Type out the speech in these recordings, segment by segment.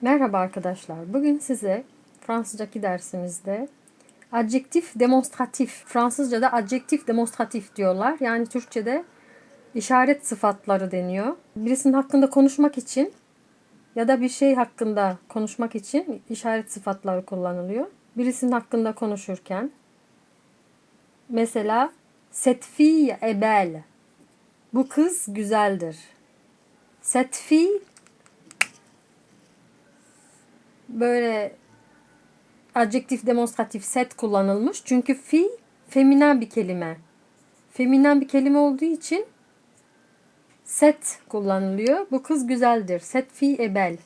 Merhaba arkadaşlar. Bugün size Fransızcaki dersimizde adjektif demonstratif, Fransızca'da adjektif demonstratif diyorlar. Yani Türkçe'de işaret sıfatları deniyor. Birisinin hakkında konuşmak için ya da bir şey hakkında konuşmak için işaret sıfatları kullanılıyor. Birisinin hakkında konuşurken mesela cette fille est belle. Bu kız güzeldir. Cette fille böyle adjektif demonstratif set kullanılmış. Çünkü fi feminen bir kelime. Feminen bir kelime olduğu için set kullanılıyor. Bu kız güzeldir. Fille est belle.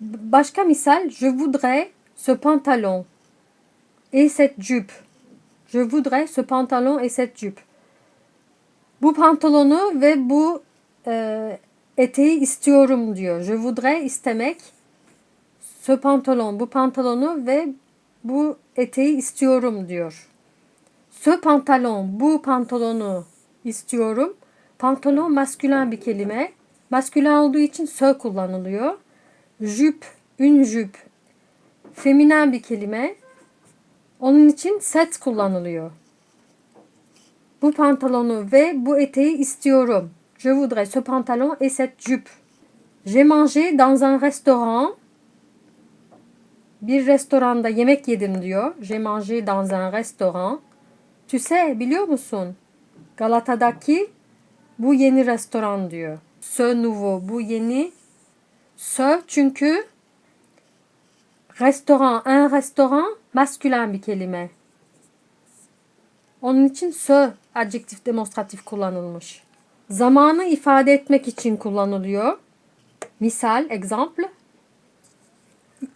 Başka misal, je voudrais ce pantalon et cette jupe. Je voudrais ce pantalon et cette jupe. Bu pantolonu ve bu e, eteği istiyorum diyor. Je voudrais istemek. Ce pantalon, bu pantolonu ve bu eteği istiyorum diyor. Ce pantalon, bu pantolonu istiyorum. Pantolon maskülen bir kelime. Maskülen olduğu için ce kullanılıyor. Jup, une jupe. Feminen bir kelime. Onun için set kullanılıyor. Bu pantolonu ve bu eteği istiyorum. Je voudrais ce pantalon et cette jupe. J'ai mangé dans un restaurant. Bir restoranda yemek yedim diyor. J'ai mangé dans un restaurant. Tu sais, biliyor musun? Galata'daki bu yeni restoran diyor. Ce nouveau, bu yeni. Ce çünkü restoran, un restoran maskülen bir kelime. Onun için ce adjektif demonstratif kullanılmış. Zamanı ifade etmek için kullanılıyor. Misal, exemple.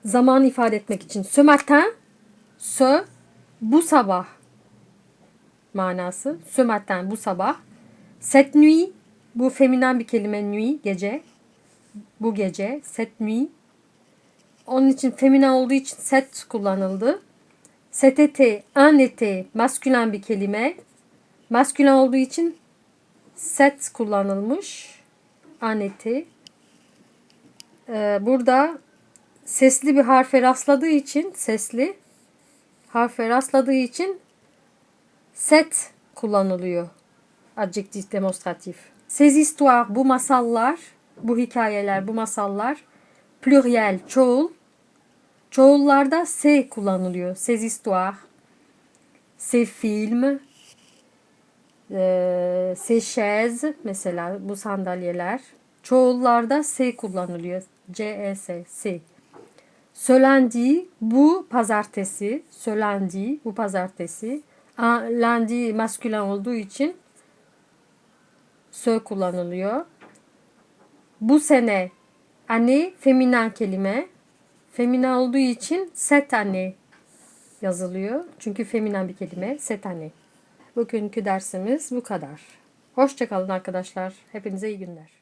Zamanı ifade etmek için. Ce matin, ce, bu sabah manası. Ce matin, bu sabah. Cette nuit, bu feminen bir kelime nuit, gece. Bu gece, cette nuit. Onun için feminen olduğu için set kullanıldı. Cet été, un été, maskülen bir kelime. Maskülen olduğu için set kullanılmış. Aneti. Ee, burada sesli bir harfe rastladığı için sesli harfe rastladığı için set kullanılıyor. Adjektif demonstratif. Ces histoires, bu masallar, bu hikayeler, bu masallar pluriel, çoğul. Çoğullarda se kullanılıyor. Ces histoires, ces films, e, ces chaises mesela bu sandalyeler. Çoğullarda se kullanılıyor. C-E-S, se. Ce lundi, bu pazartesi. Ce lundi, bu pazartesi. Un lundi maskülen olduğu için sö kullanılıyor. Bu sene anne feminen kelime. Feminen olduğu için set anne yazılıyor. Çünkü feminen bir kelime. Set anne. Bugünkü dersimiz bu kadar. Hoşçakalın arkadaşlar. Hepinize iyi günler.